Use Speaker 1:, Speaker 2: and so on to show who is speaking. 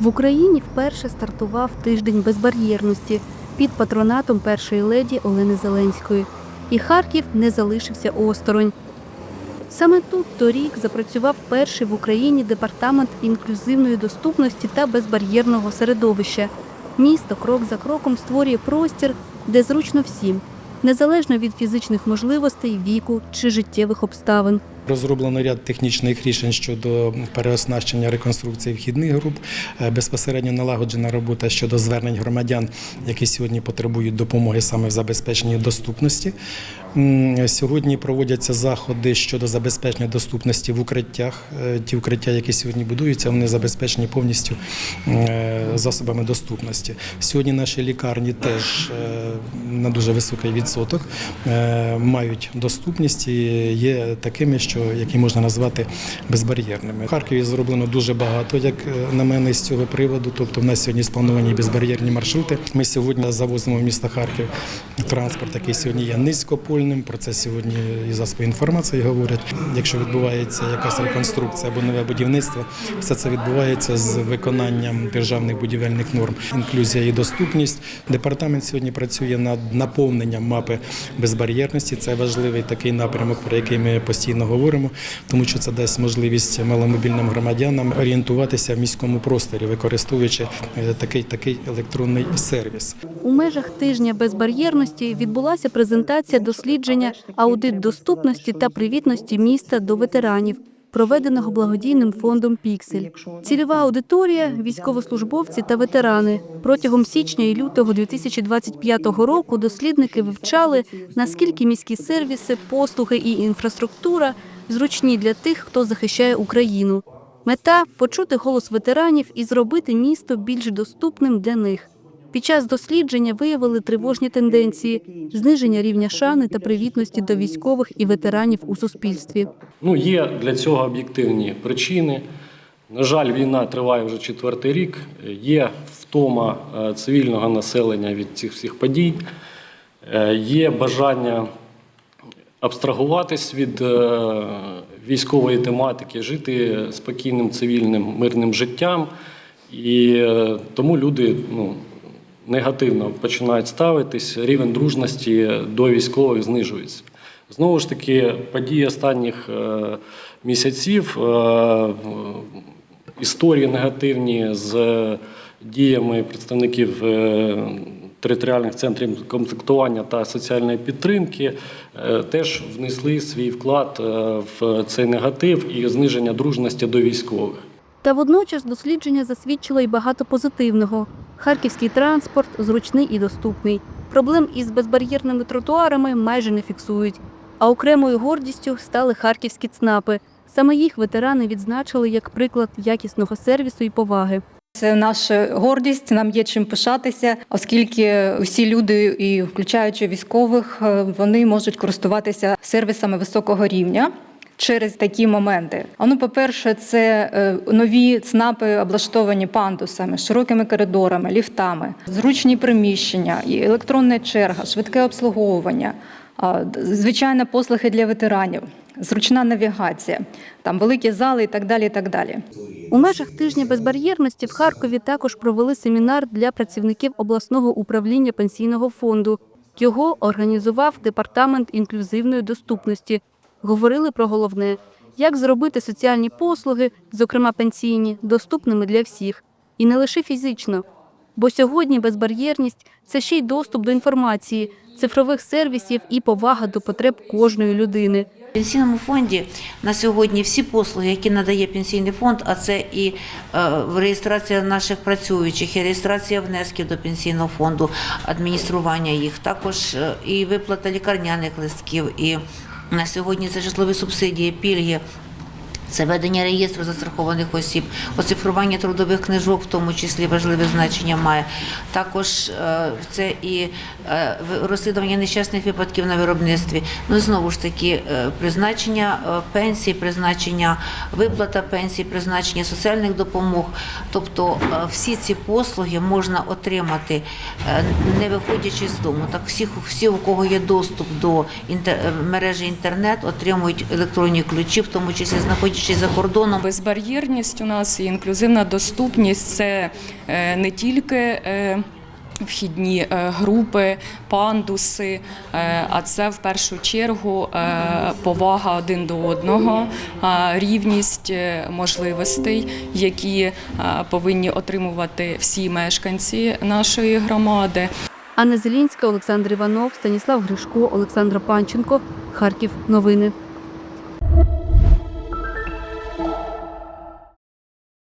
Speaker 1: В Україні вперше стартував тиждень безбар'єрності під патронатом першої леді Олени Зеленської. І Харків не залишився осторонь. Саме тут торік запрацював перший в Україні департамент інклюзивної доступності та безбар'єрного середовища. Місто крок за кроком створює простір, де зручно всім, незалежно від фізичних можливостей, віку чи життєвих обставин.
Speaker 2: Розроблено ряд технічних рішень щодо переоснащення реконструкції вхідних груп. Е, Безпосередньо налагоджена робота щодо звернень громадян, які сьогодні потребують допомоги саме в забезпеченні доступності. Сьогодні проводяться заходи щодо забезпечення доступності в укриттях. Е, Ті укриття, які сьогодні будуються, вони забезпечені повністю е, засобами доступності. Сьогодні наші лікарні теж на дуже високий відсоток мають доступність і є такими, що які можна назвати безбар'єрними. В Харкові зроблено дуже багато, як е, на мене, з цього приводу. Тобто, в нас сьогодні сплановані безбар'єрні маршрути. Ми сьогодні завозимо в місто Харків транспорт, який сьогодні є низькопольним. Про це сьогодні і засоби інформації говорять. Якщо відбувається якась реконструкція або нове будівництво, все це відбувається з виконанням державних будівельних норм. Інклюзія і доступність. Департамент сьогодні працює над наповненням мапи безбар'єрності. Це важливий такий напрямок, про який ми постійно говоримо, тому що це дасть можливість маломобільним громадянам орієнтуватися в міському просторі, використовуючи е, такий такий електронний сервіс.
Speaker 1: У межах тижня безбар'єрності відбулася презентація дослідження аудит доступності та привітності міста до ветеранів, проведеного благодійним фондом Піксель. Цільова аудиторія військовослужбовці та ветерани. Протягом січня і лютого 2025 року дослідники вивчали, наскільки міські сервіси, послуги і інфраструктура зручні для тих, хто захищає Україну. Мета почути голос ветеранів і зробити місто більш доступним для них. Під час дослідження виявили тривожні тенденції зниження рівня шани та привітності до військових і ветеранів у суспільстві.
Speaker 3: Ну, є для цього об'єктивні причини. На жаль, війна триває вже четвертий рік. Є втома е, цивільного населення від цих всіх подій, Е, є бажання абстрагуватись від е, військової тематики, жити спокійним цивільним мирним життям. І е, тому люди ну, негативно починають ставитись, рівень дружності до військових знижується. Знову ж таки, події останніх е, місяців, історії негативні з діями представників територіальних центрів комплектування та соціальної підтримки е, теж внесли свій вклад е, в цей негатив і зниження дружності до військових.
Speaker 1: Та водночас дослідження засвідчило й багато позитивного. Харківський транспорт зручний і доступний. Проблем із безбар'єрними тротуарами майже не фіксують. А окремою гордістю стали харківські ЦНАПи. Саме їх ветерани відзначили як приклад якісного сервісу і поваги.
Speaker 4: Це наша гордість, нам є чим пишатися, оскільки усі люди, і включаючи військових, е, вони можуть користуватися сервісами високого рівня. Через такі моменти. А ну, по-перше, це е, нові ЦНАПи облаштовані пандусами, широкими коридорами, ліфтами, зручні приміщення, електронна черга, швидке обслуговування, звичайно, послуги для ветеранів, зручна навігація, там великі зали і так далі. І так далі.
Speaker 1: У межах тижня безбар'єрності в Харкові також провели семінар для працівників обласного управління пенсійного фонду. Його організував департамент інклюзивної доступності. Говорили про головне, як зробити соціальні послуги, зокрема пенсійні, доступними для всіх, і не лише фізично. Бо сьогодні безбар'єрність це ще й доступ до інформації, цифрових сервісів і повага до потреб кожної людини.
Speaker 5: В пенсійному фонді на сьогодні всі послуги, які надає пенсійний фонд, а це і е, реєстрація наших працюючих, і реєстрація внесків до пенсійного фонду, адміністрування їх, також е, і виплата лікарняних листків, і на сьогодні це житлові субсидії, пільги. Це ведення реєстру застрахованих осіб, оцифрування трудових книжок, в тому числі важливе значення має. Також е, це і е, розслідування нещасних випадків на виробництві. Ну знову ж таки, е, призначення пенсій, призначення виплата пенсій, призначення соціальних допомог. Тобто всі ці послуги можна отримати, не виходячи з дому. Так всі, всі, у кого є доступ до інтер- мережі інтернет, отримують електронні ключі, в тому числі знаходячись ще й за кордоном.
Speaker 6: Безбар'єрність у нас і інклюзивна доступність це е, не тільки е, вхідні е, групи, пандуси, а це в першу чергу повага один до одного, рівність можливостей, які повинні отримувати всі мешканці нашої громади.
Speaker 1: Анна Зелінська, Олександр Іванов, Станіслав Гришко, Олександра Панченко. Харків. Новини.